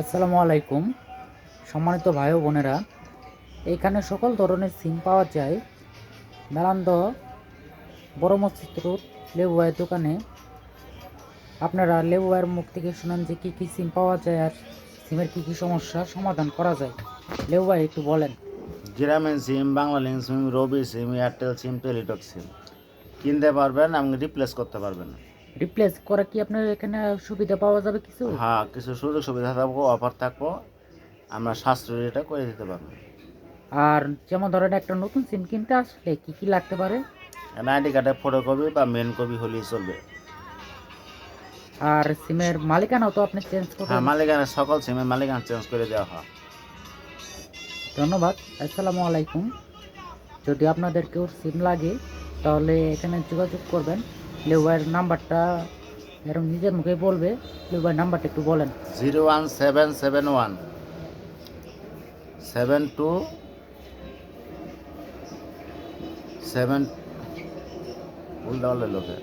আসসালামু আলাইকুম। সম্মানিত ভাই ও বোনেরা, এখানে সকল ধরনের সিম পাওয়া যায়। মেলান্দ বড় মসজিদ রোড লেবু ভাইয়ের দোকানে। আপনারা লেবু ভাইয়ের মুখ থেকে শুনেন যে কী কী সিম পাওয়া যায় আর সিমের কী কী সমস্যার সমাধান করা যায়। লেবু ভাই একটু বলেন। Grameen sim Banglalink sim Robi sim Airtel sim Teletalk sim কিনতে পারবেন আপনি রিপ্লেস করতে পারবেন। রিপ্লেস করা কি আপনার এখানে সুবিধা পাওয়া যাবে কিছু? হ্যাঁ কিছু সুযোগ সুবিধা থাকব অফার থাকব আমরা সাশ্রয়ী এটা করে দিতে পারব। আর যেমন ধরেন একটা নতুন সিম কিনতে আসলে কি কি লাগতে পারে? আইডি কার্ডের ফটোকপি বা মেন কপি হলেই চলবে। আর সিমের মালিকানাও তো আপনি চেঞ্জ করবেন হ্যাঁ মালিকানা সকল সিমের মালিকানা চেঞ্জ করে দেওয়া হয়। ধন্যবাদ আসসালামু আলাইকুম। যদি আপনাদের কেউ সিম লাগে তাহলে এখানে যোগাযোগ করবেন। লেউয়ের নাম্বারটা এরকম নিজের মুখে বলবে লেউয়ের নাম্বারটা একটু বলেন। Zero one seven seven one. Seven two seven উল্টা উল্টা লোকে।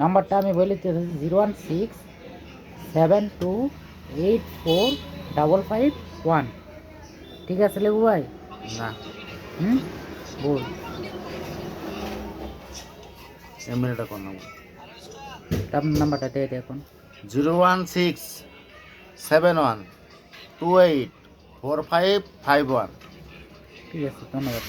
নাম্বারটা আমি বলে zero one six seven two eight four double five one. ঠিক আছে লেবু ভাই? না। হুম? বল। এমনিটা কোন নাম্বার? আপনার নাম্বারটা দিয়ে এখন। Zero one six seven one two eight four five five one. ঠিক আছে ধন্যবাদ।